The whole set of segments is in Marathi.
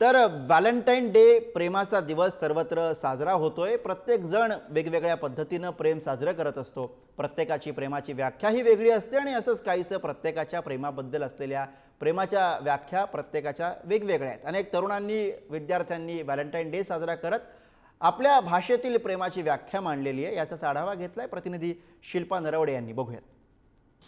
तर व्हॅलेंटाईन डे प्रेमाचा दिवस सर्वत्र साजरा होतोय. प्रत्येक जण वेगवेगळ्या पद्धतीनं प्रेम साजरं करत असतो. प्रत्येकाची प्रेमाची व्याख्या ही वेगळी असते आणि असंच काहीसं प्रत्येकाच्या प्रेमाबद्दल असलेल्या प्रेमाच्या व्याख्या प्रत्येकाच्या वेगवेगळ्या आहेत. अनेक तरुणांनी विद्यार्थ्यांनी व्हॅलेंटाईन डे साजरा करत आपल्या भाषेतील प्रेमाची व्याख्या मांडलेली आहे. याचाच आढावा घेतलाय प्रतिनिधी शिल्पा नरवडे यांनी. बघूयात.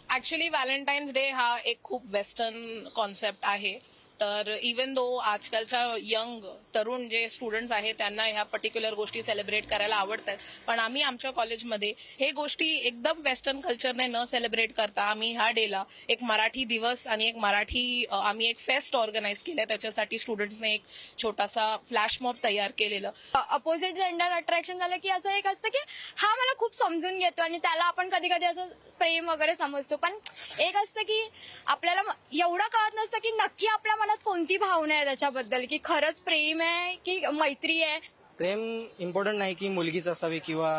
ऍक्च्युली व्हॅलेंटाईन्स डे हा एक खूप वेस्टर्न कॉन्सेप्ट आहे. तर इवन दो आजकालच्या यंग तरुण जे स्टुडंट्स आहेत त्यांना ह्या पर्टिक्युलर गोष्टी सेलिब्रेट करायला आवडतात. पण आम्ही आमच्या कॉलेजमध्ये हे गोष्टी एकदम वेस्टर्न कल्चरने न सेलिब्रेट करता आम्ही ह्या डेला एक मराठी दिवस आणि एक मराठी आम्ही एक फेस्ट ऑर्गनाईज केलं. त्याच्यासाठी स्टुडंट्सने एक छोटासा फ्लॅश मॉब तयार केलेलं. अपोजिट जेंडर अट्रॅक्शन झालं की असं एक असतं की हा मला खूप समजून घेतो आणि त्याला आपण कधी कधी असं प्रेम वगैरे समजतो. पण एक असतं की आपल्याला एवढं कळत नसतं की नक्की आपल्या मनात कोणती भावना आहे त्याच्याबद्दल? की खरंच प्रेम आहे की मैत्री आहे? प्रेम इम्पॉर्टंट नाही की मुलगीच असावी किंवा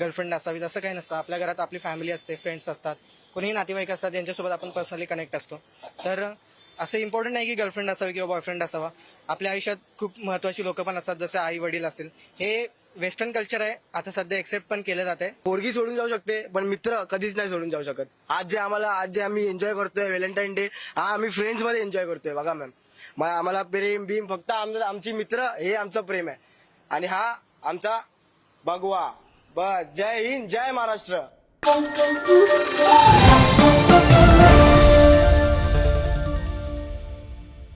गर्लफ्रेंड असावी असं काही नसतं. आपल्या घरात आपली फॅमिली असते फ्रेंड्स असतात. कोणीही नातेवाईक असतात यांच्यासोबत आपण पर्सनली कनेक्ट असतो. तर असं इम्पॉर्टंट नाही की गर्लफ्रेंड असावी किंवा बॉयफ्रेंड असावा. आपल्या आयुष्यात खूप महत्वाची लोक पण असतात जसे आई वडील असतील. हे वेस्टर्न कल्चर आहे. आता सध्या एक्सेप्ट पण केलं जाते पोरगी सोडून जाऊ शकते पण मित्र कधीच नाही सोडून जाऊ शकत. आज जे आम्हाला आज जे आम्ही एन्जॉय करतोय व्हॅलेंटाईन डे हा आम्ही फ्रेंड्समध्ये एन्जॉय करतोय बघा मॅम मग आम्हाला प्रेम भीम फक्त आमचं आमची मित्र हे आमचं प्रेम आहे. आणि हा आमचा भगवा बस. जय हिंद जय महाराष्ट्र.